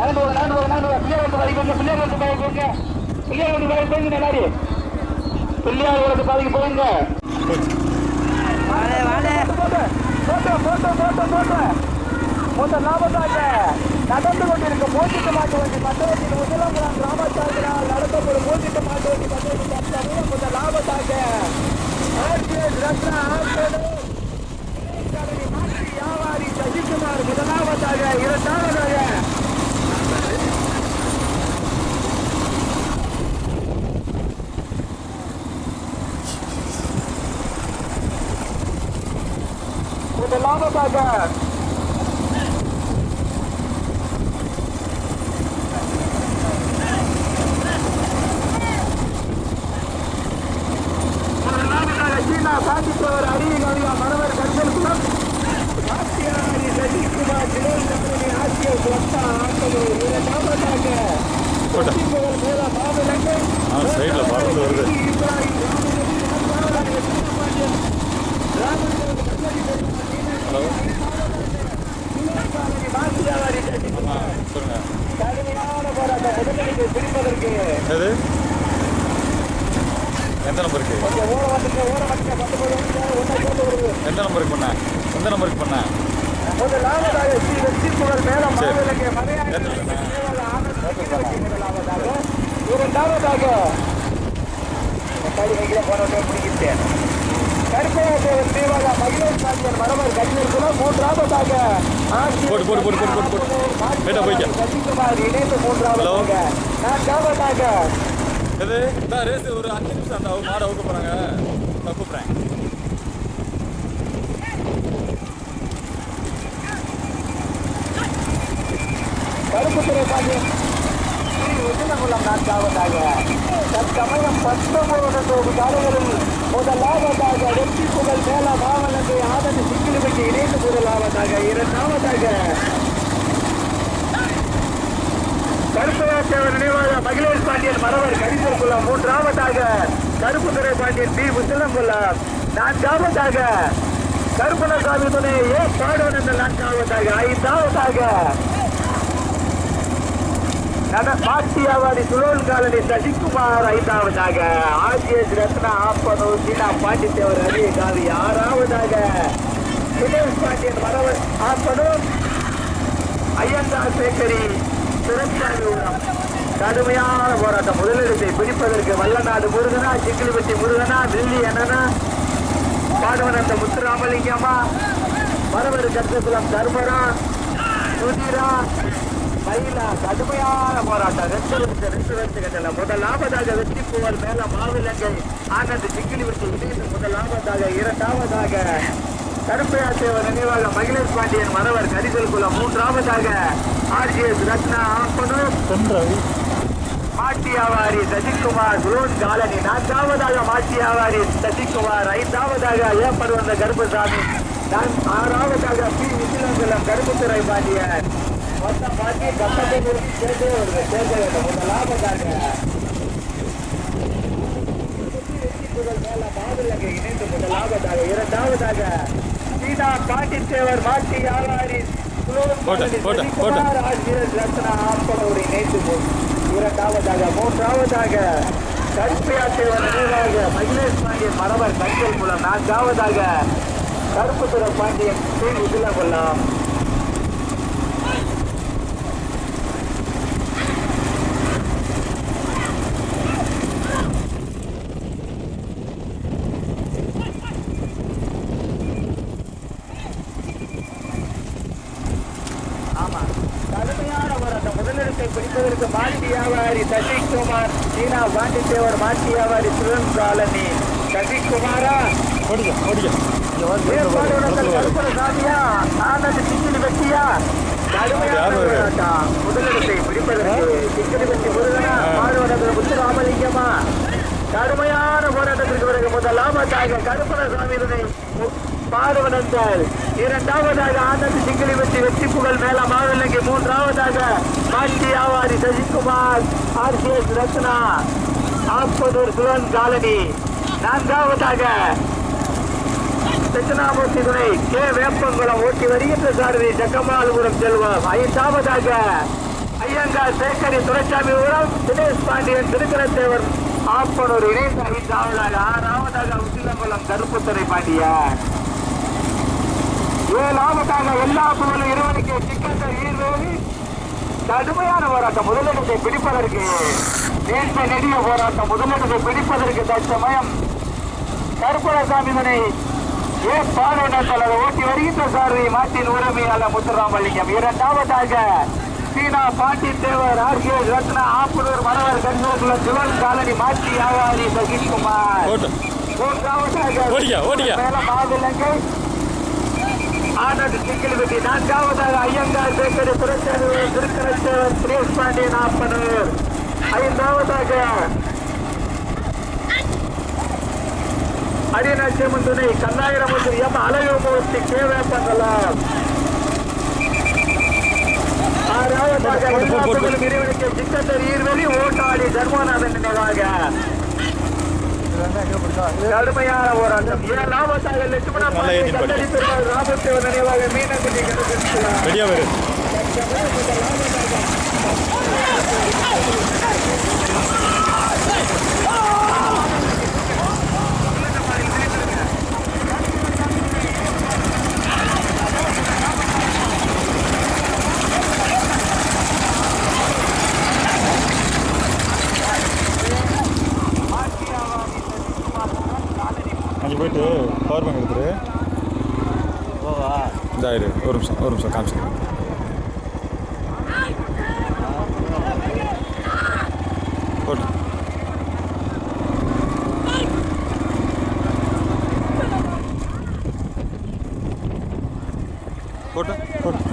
நடந்து ஒரு நடந்து ஒரு நடந்து பிள்ளையார் வந்து பாதிக்கு பிள்ளையார் வந்து பாதிக்கு பிள்ளையார் வந்து பாதிக்கு போயிருங்க எல்லாரும் பிள்ளையார் வந்து பாதிக்கு போயிருங்க போட்டோ போட்டோ போட்டோ போட்டோ மொத்த லாபத்தாக நடந்து கொண்டிருக்க போட்டிட்டு மாட்டு வண்டி பத்தவத்தில் முதலாம் கிராமத்தார்களால் நடத்தப்படும் போட்டிட்டு மாட்டு வண்டி பத்தவத்தில் மொத்த லாபத்தாக வியாபாரி சசிகுமார் முதலாவதாக இரண்டாவதாக முதலாவதாக முதலாவதாக சீனா சாதிப்பவர் அறிவியல் மரவர் கண்கள் குலம் ஆசியாரி சசிகுமார் திரைச்சந்திரனி ஆசியர் வட்டா ஆட்டங்கள் இரண்டாவதாக போட்டோ. சசிகுமார் மேல மாவிலங்கள் ஆ, side ல பறந்து வருது. இப்ராஹிம் ராமநதி இரண்டாவதாக ராமநதி ஹலோ ஆசியாரி சசிகுமார் ஆ சொல்லுங்கள் கடுமையான போராட்டம் முதலிற்கு பிடிப்பதற்கு எது எந்த நம்பருக்கு கொஞ்சம் ஓர வந்துட்டு ஓர வந்துட்டு பத்து பேர் வந்து ஒன்றா சேர்ந்து வருது எந்த நம்பருக்கு பண்ண எந்த நம்பருக்கு பண்ண? இரண்டாவதாக கை வைக்கிற போனோட்டே பிடிக்கிட்டேன் கருப்பையாத்தேவர் தீவாக மகிழேஷ் பாண்டியன் மரவர் கண்ணீர் குலம் மூன்றாவதாக ஆசிரியர் போடு, போடு, போடு, போடு, போடு, போடு. மாசிலாமணி போயிட்டா, இணைந்து மூன்றாவதாக நான்காவதாக இது இந்த ரேஸ் ஒரு அஞ்சு நிமிஷம் அந்த அவங்க மாட அவுக்க போகிறாங்க நான் கூப்பிட்றேன். கருப்புத்துறை பாண்டியன் ஸ்ரீ உஜினகுலம் நான்காவதாக தற்சமயம் பத்தொன்பது கோடி காலங்களில் முதலாவதாக வெற்றி புகழ் மேல மாவலங்கை ஆனந்த் சிக்கிலுமைக்கு இணைந்து முதலாவதாக இரண்டாவதாக கருப்பையாற்றவர் நினைவாக மகிழேஷ் பாண்டியன் மரவர் கரிசல் குலம் மூன்றாவதாக கருப்புத்துறை பாண்டியன் பி முசலங்குல்லாம் நான்காவதாக கருப்பணசாமி துணை ஏ. பாடுவனங்கள் நான்காவதாக. ஐந்தாவதாக நட பாட்டியாவாடி சுழல் காலனி சசிகுமார் ஐந்தாவதாக. ஆர்ஜிஎஸ் ரத்னா ஆப்பனு சீனா பாண்டித்தேவர் அரிய காவி ஆறாவதாக சுரேஷ் பாண்டியன் மரவர் ஆப்பனு ஐயங்கார் சேக்கரி சிறப்பாக உள்ளம் கடுமையான போராட்டம். முதலிடத்தை பிடிப்பதற்கு வல்லநாடு முருகனா சிக்கிலிப்பட்டி முருகனா தில்லி அண்ணனா பாடுவனந்த முத்துராமலிங்கம்மா மரவர் கருத்தகுலம் தர்மரா சுதிரா மயிலா கடுமையான போராட்டம். ரெண்டு வருஷம் ரெண்டு வருஷம் கட்டல. முதலாவதாக வெற்றி புகழ் மேல மாவிலங்கை ஆனந்த் சிக்கிலிப்பட்டி முதல் முதலாவதாக இரண்டாவதாக கருப்பையாத்தேவர் நினைவாக மகிழேஷ் பாண்டியன் மரவர் கரிசல் குலம் மூன்றாவதாக ஆர்ஜிஎஸ் ரத்னா ஆப்பனூர் மாட்டியாவாரி சசிகுமார் குரோன் காலனி நான்காவதாக மாட்டியாவாரி சசிகுமார் ஐந்தாவதாக ஏற்படுவந்த கருப்பசாமி நான் ஆறாவதாக பி விசிலங்குளம் கருப்புத்துறை பாண்டியன். மொத்தம் பாட்டி கட்டத்தை முடிச்சு சேர்த்தே வருது சேர்த்தே வருது. முதலாவதாக புகழ் மேல மாவிலங்கை இணைந்து முதலாவதாக இரண்டாவதாக சீனா பாண்டித்தேவர் மாட்டி போ- இரண்டாவதாக மூன்றாவதாக கருப்பையாத்தேவர் நினைவாக மகிழேஷ் பாண்டியன் மரவர் கண்கள் மூலம் நான்காவதாக கருப்புத்துறை பாண்டியன் ஸ்ரீ உதிலகுல்லாம் ஆமா கடுமையான போராட்டம் முதலிடத்தை பிடிப்பதற்கு மாட்டி வியாபாரி சசிகுமார் சீனா பாண்டித்தேவர் மாட்டி வியாபாரி சுரன் காலனி. சசிகுமாரா ஓடிக்க ஏற்பாடு கருப்பணசாமியா ஆனந்த் சிங்கிலி வெட்டியா. முதலிடத்தை பிடிப்பதற்கு சிங்கிலி வெட்டி முருகனா மாறுவனத்தில் முத்துராமலிங்கமா? கடுமையான போராட்டத்திற்கு பிறகு முதலாவதாக கருப்பணசாமியினை பாடுவனந்தல் இரண்டாவதாக ஆனந்த் சிங்கிலி வெட்டி வெற்றி புகழ் மேல மாவிலங்கி மூன்றாவதாக மாட்டி ஆவாரி சசிகுமார் ஆர்சிஎஸ் ரத்னா ஆப்பனூர் சிவன் காலனி நான்காவதாக தட்சிணாமூர்த்தி துணை கே. வேப்பங்குளம் ஓட்டி வருகின்ற சாரதி ஜக்கமாலபுரம் செல்வம். ஐந்தாவதாக ஐயங்கார் சேகரி துரைசாமி உரம் தினேஷ் பாண்டியன் திருக்கரத்தேவர் ஆப்பனூர் இணைந்த ஐந்தாவதாக ஆறாவதாக உசிலங்குளம் கருப்புத்துறை பாண்டியன் ஏழாவதாக எல்லா புகழும் இருவருக்கு சிக்கந்தர் ஈர்வேலி கடுமையான போராட்டம். முதலிடத்தை பிடிப்பதற்கு தேசிய நெடிய போராட்டம். முதலிடத்தை பிடிப்பதற்கு தற்சமயம் கருப்பணசாமி மனை ஏ பாடுவனத்தில் அதை ஓட்டி வருகின்ற சாரதி மாட்டின் உரிமையாளர் முத்துராமலிங்கம். இரண்டாவதாக சீனா பாண்டி தேவர் ஆர்கே ரத்னா ஆப்பனூர் மணவர் கண்ணுக்குள்ள சிவன் காலனி மாட்டி ஆவாரி சகிஷ்குமார் மூன்றாவதாக. மேல மாவிலங்கை ஆனந்த் சிங்கிலிபதி நான்காவதாக ஐயங்கார் பேக்கரி புரட்சாமி திருக்கரத்தேவர் சுரேஷ் பாண்டியன் ஆப்பனூர் ஐந்தாவதாக அரியநாச்சியம்மன் துணை கண்ணாயிரமுத்து எம். அழகுமூர்த்தி கேவேப்பங்கலாம் ஆறாவதாக எல்லாத்துக்கும் இறைவனுக்கு சிக்கந்தர் ஈர்வெளி ஓட்டாளி தர்மநாதன் நினைவாக. கடுமையான போராட்டம். லட்சுமண நினைவாக ரெடியா போயிட்டு பவர் பேங்க் எடுத்துரு. இந்த இரு ஒரு நிமிஷம் ஒரு நிமிஷம் காமிச்சிருக்கேன் போட்டு போட்டு போட்டு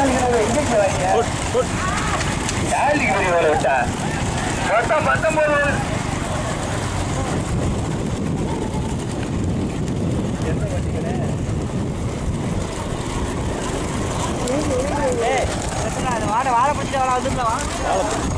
போட்டு போட்டு மொத்தம் பத்தொன்பது வாட வாழை பிடிச்ச வாழை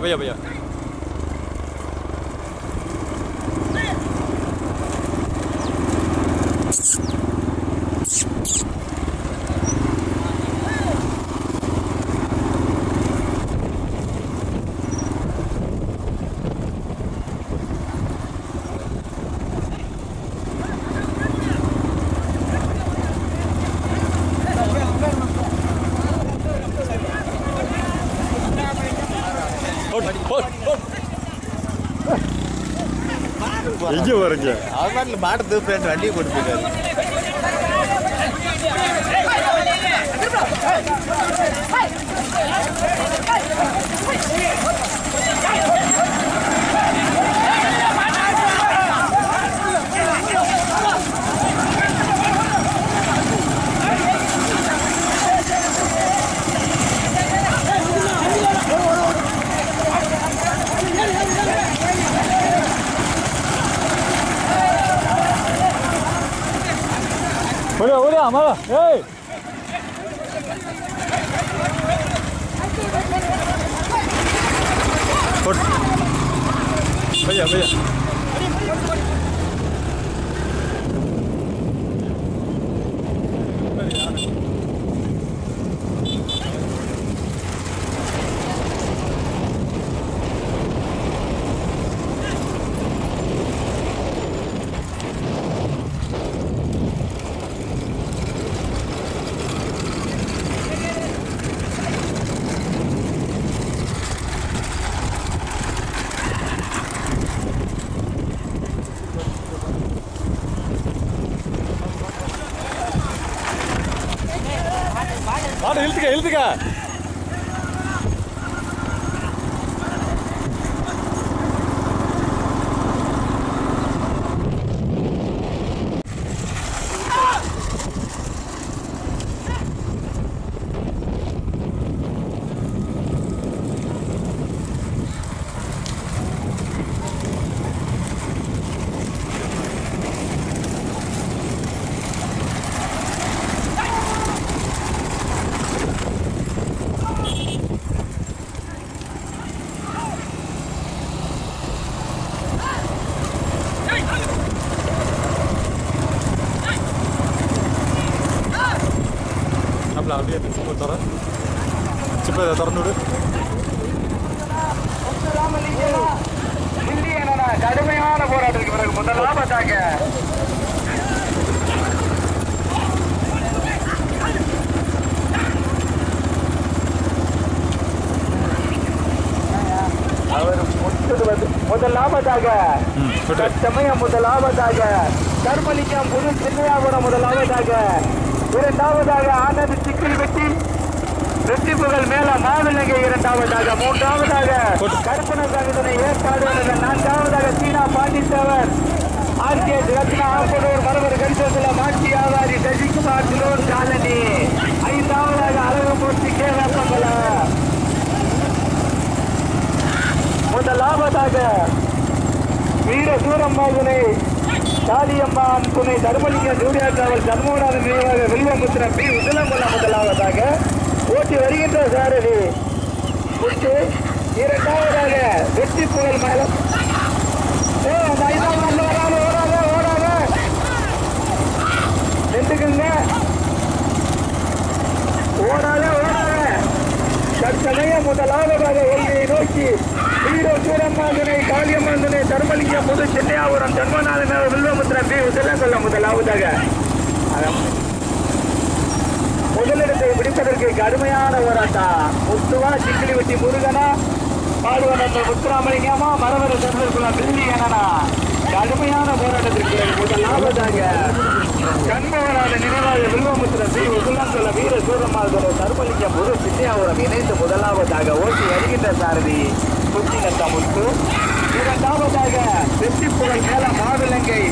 பையா பையா பையா போட் வரைக்கும் அவன் பாட்டு தூப்பு ரெண்டு வண்டியை கொடுத்துருக்காரு மாடு இழுத்துக்க முதலாவதாக தற்சமயம் முதலாவதாக கர்மலிங்கம் புது சின்னையாபுரம் முதலாவதாக இரண்டாவதாக ஆனந்த் சிக்கில் வெட்டி வெற்றி புகழ் மேல மாவிலங்கை இரண்டாவதாக மூன்றாவதாக சங்கத்தினை ஏற்பாடு நான்காவதாக சீனா பாண்டித்தவர் ஆர்கேஎஸ் ரத்னா ஆப்பனூர் மரவர் கரிசத்துல மாட்சி ஆவாரி சசிகுமார் சிலோர் காலனி. ஐந்தாவதாக அழகுமூர்த்தி கே வேப்பமல. முதலாவதாக வீர சூரம்மாதுனை காளியம்மான் துணை தர்மலிங்க ஜூடியா டிராவல் சண்முகநாதன் நினைவாக வில்வமுத்திரன் பி உதலங்குள்ள முதலாவதாக ஓட்டி வருகின்ற சாரதி முத்து இரண்டாவதாக வெற்றி புகழ் மேலம் ஓடாத, ஓடாத. நின்றுக்குங்க. தற்சமயம் முதலாவதாக ஒன்றை நோக்கி வீர சூரம்மாந்தனை காளியம்மாந்தனை தர்மலிங்கம் புது சென்னையாபுரம் ஜன்மநாதன் வில்வமுத்திரன் பி உதலங்குள்ள முதலாவதாக முதலிடத்தை பிடிப்பதற்கு கடுமையான போராட்டம் முத்துவா சிக்கிலிவட்டி முருகனா பாடுவனந்த முத்துராமலிங்கமா மரவர சந்திரகுல பில்லியனா கடுமையான போராட்டத்திற்கு முதலாவதாக கண்மவனாத நினைவாக வில்வமுத்திர ஸ்ரீ சொல்ல வீர சூரம்மாந்தனை தர்மலிங்கம் புது சென்னையாபுரம் இணைந்து முதலாவதாக ஓட்டி வருகின்ற சாரதி. குச்சிநத்த முத்து இரண்டாவதாக வெற்றி மேல மாவிலங்கை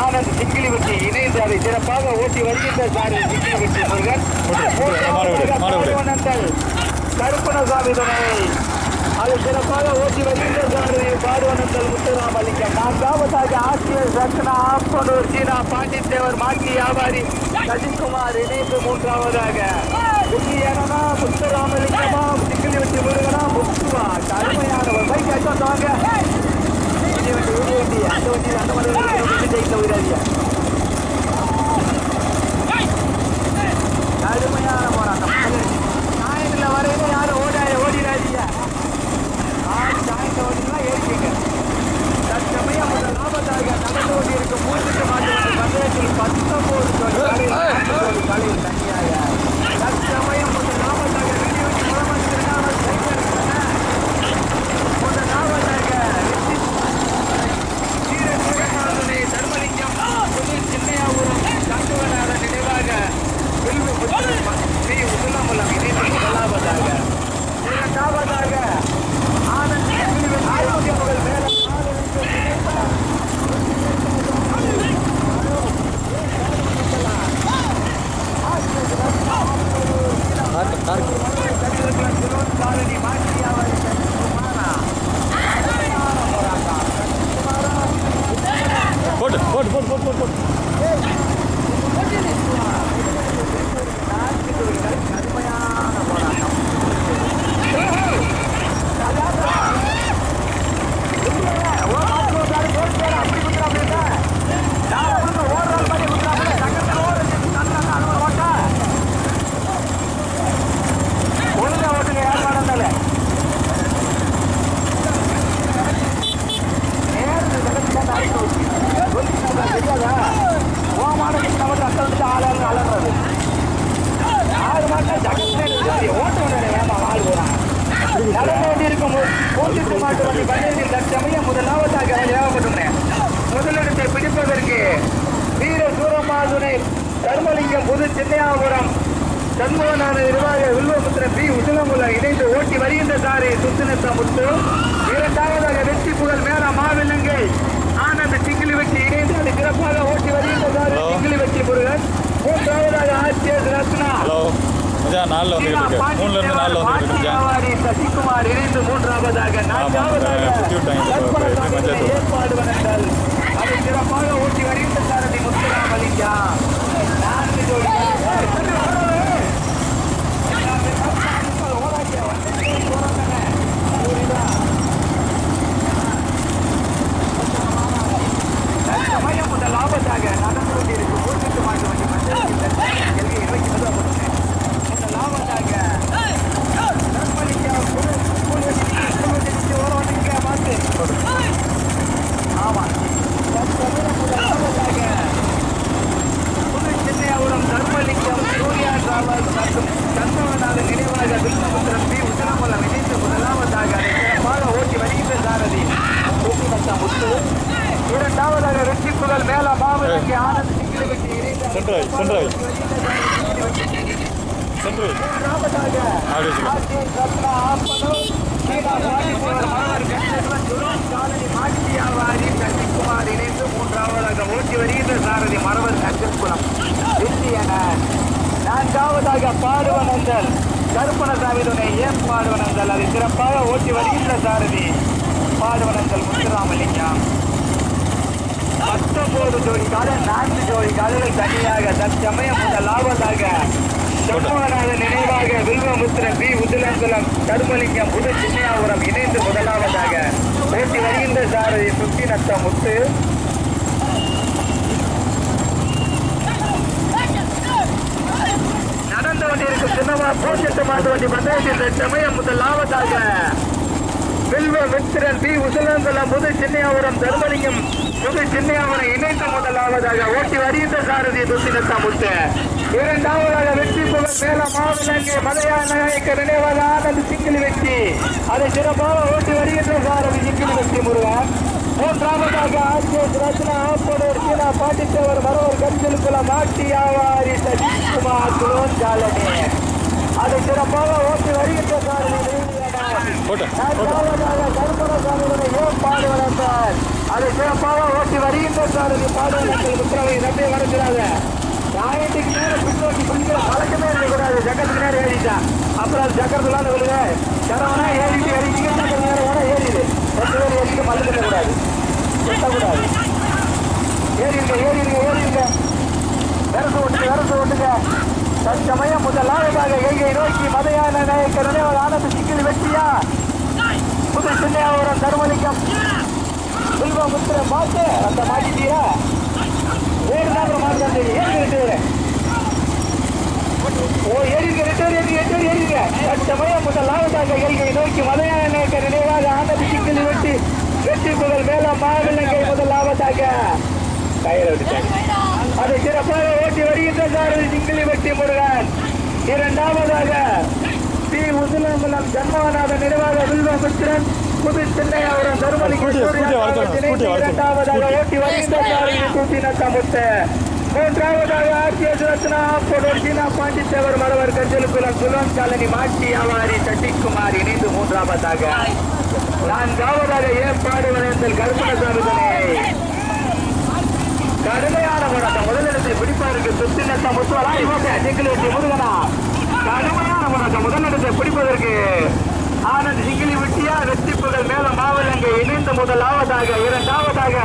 ஆனந்த் சிங்கிலிவட்டி இணைந்து அதை சிறப்பாக ஓட்டி வருகின்ற சாரி சிங்கிலிவட்டி முருகன் கருப்பணசாமி துணை. அது சிறப்பாக ஓட்டி வருகின்ற சாரதி பாடுவனந்தல் முத்துராமலிங்கம் நான்காவதாக ஆசிரியர் ரத்னா ஆப்பனூர் சீனா பாண்டித்தேவர் மாங்கி வியாபாரி சசிகுமார் இணைந்து மூன்றாவதாக முக்கியனா முத்துராமலிங்கமா சிக்கிலி வச்சு முருகனா முத்துவா கடுமையானவர் பைக் வண்டி அந்த வண்டி அந்த ஜெயித்த விடாதியா கடுமையான போராட்டம் நாயகன்ல வரையில யாரும் ஓடாய ஓடிடாதீங்க ஆறு சாய்ந்த ஓடினா ஏறிக்கீங்க தற்சமயம் முதல் லாபத்தாக நடந்து கொண்டிருக்கும் மூன்று மாட்டு வண்டி பந்தயத்தில் பத்தொன்பது ஜோடி காலையில் தனியாக தற்சமயம் முதலமைச்சர் சிவகாரனை தர்மலிங்கம் நினைவாக வில்வு புத்திரன் இணைந்து முதலாவதாக இரண்டாவதாக ஆனந்த் ஆரோக்கியங்கள் மேல காலனி மாற்றியாவாரி குமாரா போட்டு போட்டு போட்டு போட்டு போட்டு போட்டு ஒழுங்கா ஓட்டுங்க யார் மாடந்தாலே நேரத்தில் நினைச்சு தான் தெரியாதா ஓ மாடு நம்ம அத்தை வந்துட்டு ஆளாங்க அலறது ஆறு மாட்டா ஜகத்து ஓட்ட வேண்டிய வேமா ஆள் போறான் நடந்து கொண்டிருக்கும் போட்டிட்டு மாட்டு வண்டி பந்தயத்தில் தற்சமயம் முதலாவதாக ஏவப்பட்டுள்ளேன் முதலிடத்தை பிடிப்பதற்கு வீர சூரமாதுனை தர்மலிங்கம் புது சின்னையாபுரம் சண்முகநாத நிர்வாக வில்வபுத்திரன் பி உசிலமுல்ல இணைந்து ஓட்டி வருகின்ற சாரி சுத்தினத்த முத்து இரண்டாவதாக வெற்றி புகழ் மேல மாவிலங்கை ஆனந்த் சிங்கிலி வெற்றி இணைந்து அது சிறப்பாக ஓட்டி வருகின்ற சாரி Hello. சிங்கிலி வெற்றி முருகன் மூன்றாவதாக ஆட்சியர் ரத்னா ஹலோ மச்சான் நாலில் வந்துக்கிட்டு இருக்கு மூணுலேருந்து நாலில் வந்துக்கிட்டு இருக்கு ஆமாம், சுத்தி விட்டாங்க. பஞ்சாயத்து? லாபத்தாக நடந்து கொண்டிருக்கும் மூன்று மாட்டு வண்டி கேள்வி இருபத்தி முதல் லாபத்தாக தர்மலிங்கம் புது ஸ்கூல் வண்டி ஸ்கூல் வண்டி நிறுத்தி ஓர வண்டிங்க பார்த்து ஆமா தற்சமயம் முதல் லாபத்தாக புது சென்னையாபுரம் தர்மலிங்கம் சூர்யா டிராவல்ஸ் மற்றும் சண்முகநாதன் நினைவாக வில்மபுத்திரம் பி உத்தரமலம் இணைந்து முதலாவதாக அதை சிறப்பாக ஓட்டி வருகின்ற சாரதி கோபிநத்தா முத்து இரண்டாவதாக வெற்றி புகழ் மேல மாவட்டக்கு ஆனந்த் சிங்கிலி வெற்றி இணைந்து சென்ட்ராய் சென்ட்ராய் சென்ட்ராய் மூன்றாவதாக அப்படியே சொல்லு. ஆசிரியர் ரத்னா ஆப்பனூர் சீனா ராஜேஸ்வரர் மனோகர் கணேசன் சுரோன் காலனி மாட்டி வியாபாரி சசிகுமார் இணைந்து மூன்றாவதாக ஓட்டி வருகின்ற சாரதி மரவர் சங்கர்குளம் வில்லியனர் நான்காவதாக பாடுவனந்தல் கருப்பணசாமி துணை ஏன் பாடுவனந்தல் அதை சிறப்பாக ஓட்டி வருகின்ற சாரதி பாடுவனந்தல் முத்துராமலிங்கம் பத்தொன்பது ஜோடி கால நான்கு ஜோடி காலங்கள் தனியாக தற்சமயம் முதல் லாபத்தாக சண்முகநாத நினைவாக வில்வமுத்திரன் பி உதிலங்குளம் தர்மலிங்கம் புது சின்னையாபுரம் இணைந்து முதலாவதாக. ஓட்டி வருகின்ற சாரதி சுத்தி நத்த முத்து. நடந்து கொண்டிருக்கும் சின்னமா போச்சட்டு மாட்டு வண்டி பந்தயத்தில் சமயம் முதலாவதாக லாபத்தாக வில்வ மித்திரன் பி உசலங்குளம் புது சின்னையாபுரம் தர்மலிங்கம் புது சின்னையாபுரம் இணைந்த முதலாவதாக ஓட்டி வருகின்ற சாரதி துசினத்தா முத்து இரண்டாவதாக வெற்றி புகழ் மேல மாவிலங்கை மலையா நாயக்க நினைவாக ஆனந்த் சிங்கிலி வெற்றி. அதை சிறப்பாக ஓட்டி வருகின்ற சாரதி சிங்கிலி வெற்றி முருகன். மூன்றாவதாக ஆசிரியர் ரத்னா ஆப்பனூர் கீழா பாண்டித்தேவர் மரவர் கஞ்சலுக்குளம் ஆட்டி ஆவாரி சதீஷ்குமார் குலோன் ஜாலனி. அதை சிறப்பாக ஓட்டி வருகின்ற சாரதி போட்டு போட்டு. ஏன் சிறப்பாக ஓட்டி வருகின்ற சாரதி பாடுவனத்தில் முத்திரவை நம்பி வருகிறாங்க நியாயத்துக்கு நேரம் பின்னோக்கி பிடிக்கிற பழக்கமே இருக்கக்கூடாது சக்கரத்துக்கு நேரம் ஏறிட்டா அப்புறம் அது சக்கரத்துலாம் விழுது சரவணா ஏறிட்டு ஏறிட்டீங்க நேரம் வேணா ஏறிடு ரெண்டு பேர் ஏறிட்டு கூடாது சுத்தக்கூடாது ஏறிடுங்க ஏறிடுங்க ஏறிடுங்க விரசு ஓட்டுங்க விரசு ஓட்டுங்க. தற்சமயம் முதலாவதாக எங்கை நோக்கி மதையான நாயக்கரனே ஒரு ஆனந்த சிக்கல் வெட்டியா புது சின்னையாவரம் தருமலிங்கம். செல்வமுத்திரம் பார்த்து அந்த மாட்டிட்டியா வேறு தான் மாட்டான் தெரியும் ஏறி ஓ ஏறிங்க ரிட்டர் பேர் ஏறி ரெண்டு ஏறிங்க தற்சமயம் முதலாவதாக எங்கை நோக்கி மதையான நாயக்கர் நினைவாக ஆனந்த சிக்கல் வெட்டி வெற்றி புகழ் மேல மாவிலங்கை முதலாவதாக கையில் விட்டுட்டாங்க. அதை சிறப்பாக ஓட்டி வருகின்ற சாரதி சிங்கிளி வெட்டி முருகன். இரண்டாவதாக ஸ்ரீ முதுலம்பலம் ஜன்மநாதன் நினைவாக வில்வமித்திரன் புது சென்னை அவரம் வளர்த்தணும். இரண்டாவதாக ஓட்டி வருகின்ற சாரதி கூட்டி நத்தமுத்து மூன்றாவதாக ஆர்டிஎஸ் ரத்னா பொருள் சீனா பாண்டித்தேவர் மலவர் கஞ்சலுக்குலம் சுலம் காலனி மாட்டி வியாபாரி சசிகுமார் இணைந்து மூன்றாவதாக. நான்காவதாக ஏற்பாடு வளையத்தில் கருப்பணசாமி கடுமையான முதலிடத்தை பிடிப்பதற்கு சுத்தினத்த முத்துவரா இவங்க முருகனா கடுமையான முதலிடத்தை பிடிப்பதற்கு ஆனந்த் வெற்றி மேல மாவலங்கை இணைந்து முதலாவதாக இரண்டாவதாக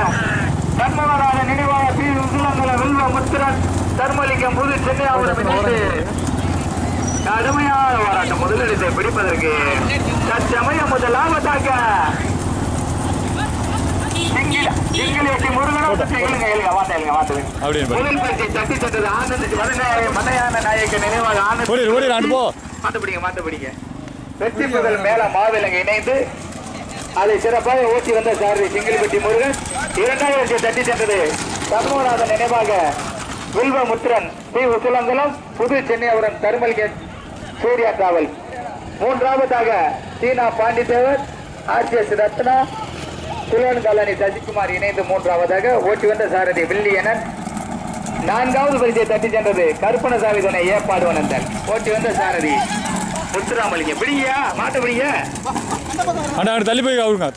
தன்மவரான நினைவாக பி. வில்வ முத்திரன் தர்மலிங்கம் புது சென்னையாவுடன் இணைந்து கடுமையான போராட்டம் முதலிடத்தை பிடிப்பதற்கு தற்சமயம் முதலாவதாக வெற்றி முதல் மேல மாவிலங்க இணைந்து அதை சிறப்பாக ஓட்டி வந்த சாரதி சிங்கிள்பட்டி முருகன். இரண்டாவது பரிசை தட்டி சென்றது சண்முகநாதன் நினைவாக வில்வமுத்திரன் பி. உசுலங்கலம் புது சென்னையபுரம் தருமலிங்க சூர்யா டிராவல் மூன்றாவதாக சீனா பாண்டித்தேவர் ஆர்டிஎஸ் ரத்னா சுலன் சசிகுமார் இணைந்து மூன்றாவதாக ஓட்டி வந்த சாரதி வில்லியனன். நான்காவது பரிசை தட்டி சென்றது கருப்பணசாமி துணை ஏற்பாடு ஓட்டி வந்த சாரதி. முத்துராமலிங்க பிடிங்க மாட்ட பிடிங்க தள்ளி போய் அவருங்க